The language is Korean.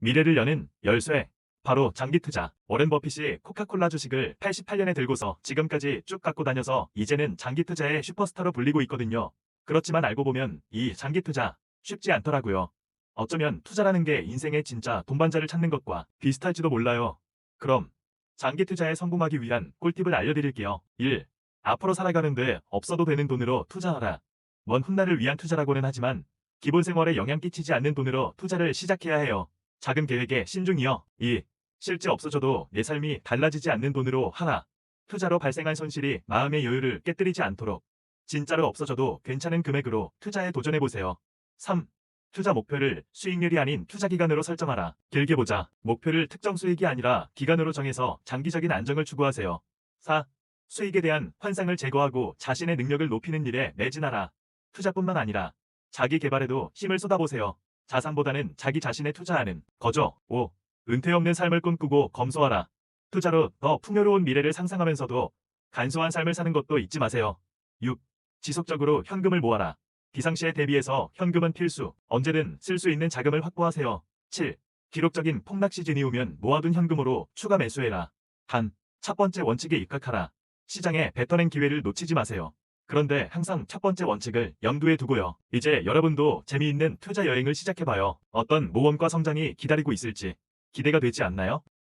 미래를 여는 열쇠. 바로 장기 투자. 워렌 버핏이 코카콜라 주식을 88년에 들고서 지금까지 쭉 갖고 다녀서 이제는 장기 투자의 슈퍼스타로 불리고 있거든요. 그렇지만 알고 보면 이 장기 투자 쉽지 않더라고요. 어쩌면 투자라는 게 인생의 진짜 돈반자를 찾는 것과 비슷할지도 몰라요. 그럼 장기 투자에 성공하기 위한 꿀팁을 알려드릴게요. 1. 앞으로 살아가는데 없어도 되는 돈으로 투자하라. 먼 훗날을 위한 투자라고는 하지만 기본 생활에 영향 끼치지 않는 돈으로 투자를 시작해야 해요. 작은 계획에 신중이요. 2. 실제 없어져도 내 삶이 달라지지 않는 돈으로 하나. 투자로 발생한 손실이 마음의 여유를 깨뜨리지 않도록 진짜로 없어져도 괜찮은 금액으로 투자에 도전해보세요. 3. 투자 목표를 수익률이 아닌 투자 기간으로 설정하라. 길게 보자. 목표를 특정 수익이 아니라 기간으로 정해서 장기적인 안정을 추구하세요. 4. 수익에 대한 환상을 제거하고 자신의 능력을 높이는 일에 매진하라. 투자뿐만 아니라 자기 개발에도 힘을 쏟아보세요. 자산보다는 자기 자신에 투자하는 거죠. 5. 은퇴 없는 삶을 꿈꾸고 검소하라. 투자로 더 풍요로운 미래를 상상하면서도 간소한 삶을 사는 것도 잊지 마세요. 6. 지속적으로 현금을 모아라. 비상시에 대비해서 현금은 필수, 언제든 쓸 수 있는 자금을 확보하세요. 7. 기록적인 폭락 시즌이 오면 모아둔 현금으로 추가 매수해라. 단, 첫 번째 원칙에 입각하라. 시장에 뱉어낸 기회를 놓치지 마세요. 그런데 항상 첫 번째 원칙을 염두에 두고요. 이제 여러분도 재미있는 투자 여행을 시작해봐요. 어떤 모험과 성장이 기다리고 있을지 기대가 되지 않나요?